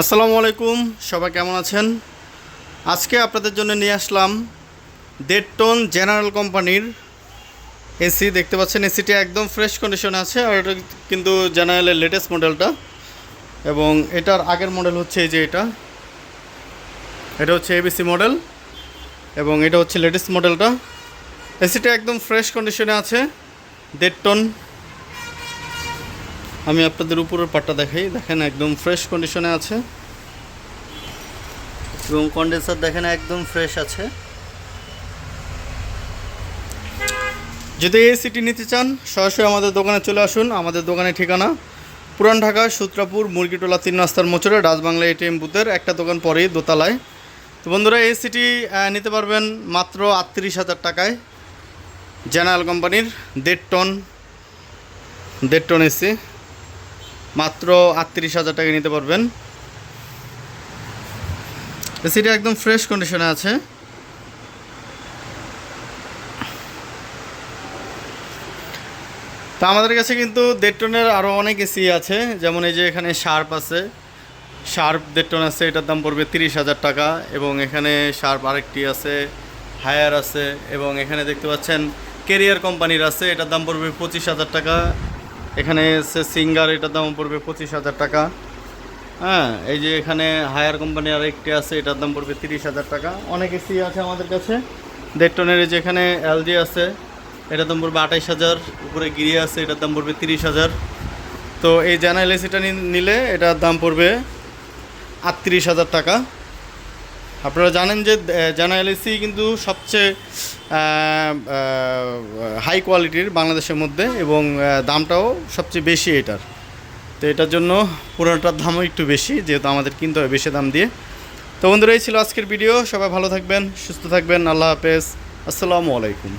আসসালামু আলাইকুম, সবাই কেমন আছেন? আজকে আপনাদের জন্য নিয়ে আসলাম দেড় টন জেনারেল কোম্পানির এসি, দেখতে পাচ্ছেন এসিটি একদম ফ্রেশ কন্ডিশনে আছে, আর এটা কিন্তু জেনারেলের লেটেস্ট মডেলটা এবং এটার আগের মডেল হচ্ছে এই যে এটা। এটা হচ্ছে এবিসি মডেল এবং এটা হচ্ছে লেটেস্ট মডেলটা এসিটা একদম ফ্রেশ কন্ডিশনে আছে দেড় টন আমি আপনাদের উপরের পাটটা দেখাই। দেখেন একদম ফ্রেশ কন্ডিশনে আছে। এবং কন্ডেন্সার দেখেন একদম ফ্রেশ আছে। যদি এই সিটি নিতে চান, সরাসরি আমাদের দোকানে চলে আসুন। আমাদের দোকানের ঠিকানা পুরান ঢাকা, সূত্রাপুর, মুরগিটোলা, তিন রাস্তার মোচরে রাজবাংলা এটিএম বুথের একটা দোকান পরেই দোতলায়। তো বন্ধুরা, এই সিটি নিতে পারবেন মাত্র আটত্রিশ হাজার টাকায়। জেনারেল কোম্পানির দেড় টন দেড় টন এসি। মাত্র আটত্রিশ হাজার টাকা নিতে পারবেন। এসিটা একদম ফ্রেশ কন্ডিশনে আছে। তা আমাদের কাছে কিন্তু দেড় টনের আরও অনেক এসি আছে, যেমন এই যে এখানে শার্প আছে। শার্প দেড় টন আছে, এটার দাম পড়বে তিরিশ হাজার টাকা এবং এখানে শার্প আরেকটি আছে হায়ার আছে এবং এখানে দেখতে পাচ্ছেন কেরিয়ার কোম্পানির আছে, এটার দাম পড়বে পঁচিশ হাজার টাকা। এখানে আছে সিঙ্গার, এটার দাম পড়বে পঁচিশ হাজার টাকা। হ্যাঁ এই যে এখানে হায়ার কোম্পানি আরেকটি আছে, এটার দাম পড়বে তিরিশ হাজার টাকা। অনেক এসি আছে আমাদের কাছে। দেড় টনের যে এখানে এলজি আছে, এটার দাম পড়বে আঠাইশ হাজার। উপরে গিরি আছে, এটার দাম পড়বে তিরিশ হাজার। তো এই জেনারেল এসিটা নিলে এটার দাম পড়বে আটত্রিশ হাজার টাকা। আপনারা জানেন যে জেনারেল এসি কিন্তু সবচেয়ে হাই কোয়ালিটির বাংলাদেশের মধ্যে এবং দামটাও সবচেয়ে বেশি এটার। তো এটার জন্য পুরোটার দামও একটু বেশি, যেহেতু আমাদের কিনতে হবে বেশি দাম দিয়ে। তো বন্ধুরা, এই ছিল আজকের ভিডিও। সবাই ভালো থাকবেন, সুস্থ থাকবেন। আল্লাহ হাফেজ। আসসালামু আলাইকুম।